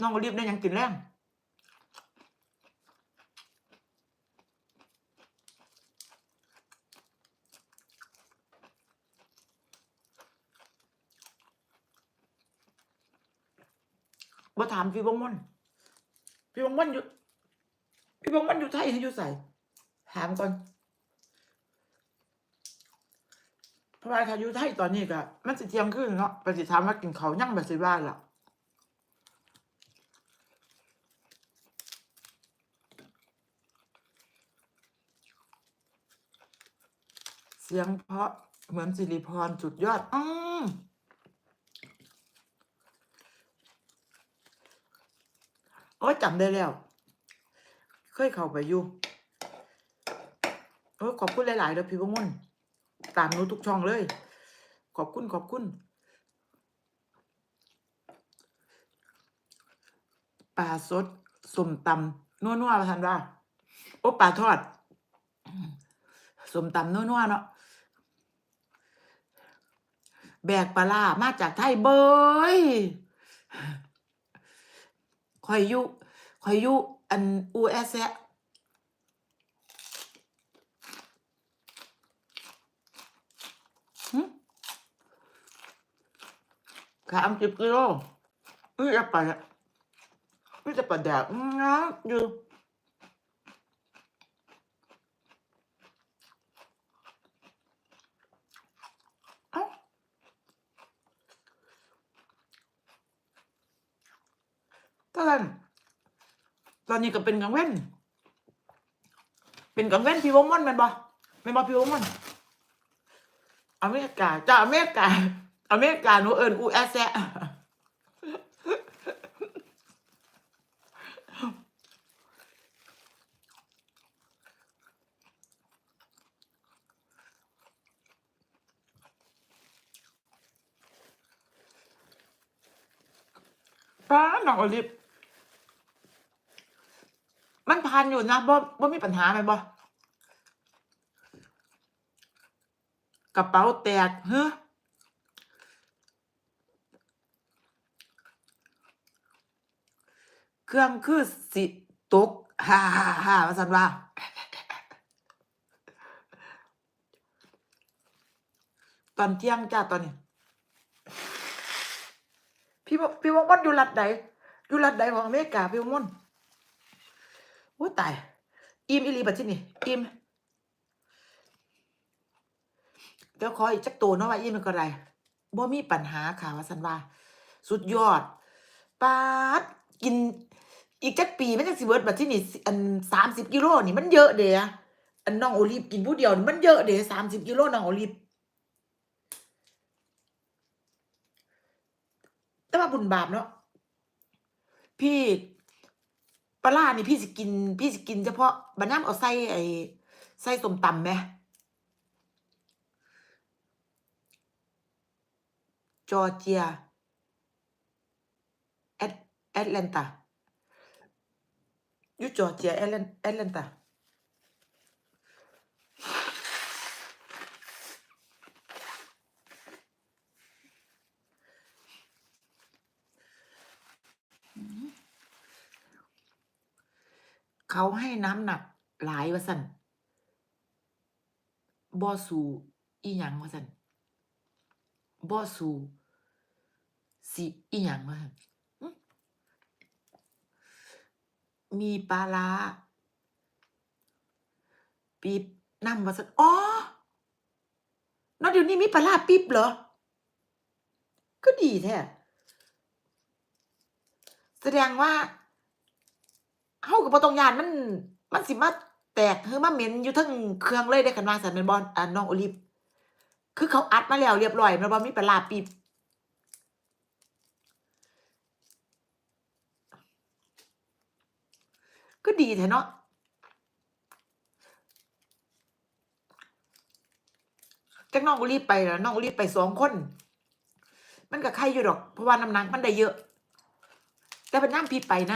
น้องโอลิฟได้ยังกินแรงบ่ถามพี่บงมนพี่บงมนอยู่ พี่บงมนอยู่ไทยให้อยู่ใส่ถามก่อนเพราะว่าถ้าอยู่ไทยตอนนี้ก็มันสิเที่ยงคืนเนาะไปสิถามว่ากินเขายังแบบสิบ้านล่ะ เสียงเพราะเหมือนสิริพรสุดยอด อืมโอ้ยจำได้แล้ว เคยเข้าไปอยู่โอ้ยขอบคุณหลายๆเด้อพี่พงมนตามหนูทุกช่องเลย ขอบคุณขอบคุณปลาสดสมตำนัวๆมาทันว่า โอ้ปลาทอดสมตำนัวๆเนาะ แบกปลามาจากไทยเบยคอยยู่คอยยู่อันอูเอสะขามสิบกิโลอุ้ยจะไปละอุ้ยจะไปแดกนะอยู่ ตอนตอนนี้ก็เป็นกังเว้น เป็นกังเว้นพี่วงมันแมันบ่แมนบ่พี่วงมันอเมริกาจ้าอเมริกาอเมริกาหนูเอิญอูแอสแซะป้าหนองอลิฟ มันพันอยู่นะบ่บ่มีปัญหาไหมบ่กระเป๋าแตกเฮ้อเครื่องคือสิตกฮ่าฮ่าฮ่าว่าสันว่า ตอนเที่ยงจ้าตอนนี้ พี่บอกพี่วงมนอยู่รัฐใดอยู่รัฐใดของอเมริกาพี่วงมน โอ้ตายอิ่มอีลีบัดที่นี่อิ่มเดี๋ยวขออีกจักตัวเนาะว่าอิ่มมันก็ไรบ่มีปัญหาค่ะว่าสันว่า สุดยอดปาดกินอีกจักปีมันจังสิเบิดบัดที่นี่อันสามสิบกิโลนี่มันเยอะเด้ออันน้องโอลิฟกินผู้เดียวนี่มันเยอะเด้สามสิบกิโลน้องโอลิฟแต่ว่าบุญบาปเนาะพี่ ลาร้านี่พี่สิกิน พี่สิกินเฉพาะบะนน้ำเอาไส้ไอ้ไส้ส้มตำไหมจอร์เจียแอตแอตแลนตาอยู่จอร์เจียแอตแลนแอตแลนตา เขาให้น้ำหนักหลายว่าสันบ่สูอีหยังว่าสันบ่สูสิอีหยังว่าซั่นมีปลาร้าปีบน้ำว่าสันอ๋อนาะเดี๋ยวนี้มีปลาร้าปีบเหรอ ก็ดีแท้แสดงว่า เฮากับบ่ต้องยานมัน มันสิมาแตกหรือมาเหม็นอยู่ทั้งเครื่องเลยได้คันว่าซั่นแม่นบ่อ่าน้องโอลิฟคือเขาอัดมาแล้วเรียบร้อยม่นบ่มีปลาร้าปีบก็ดีแท้เนาะจักน้องโอลิฟไปแล้วน้องโอลิฟไปสองคน มันก็ไข่อยู่ดอก เพราะว่าน้ำหนักมันได้เยอะ แต่เป็นน้ำพี่ไปนะ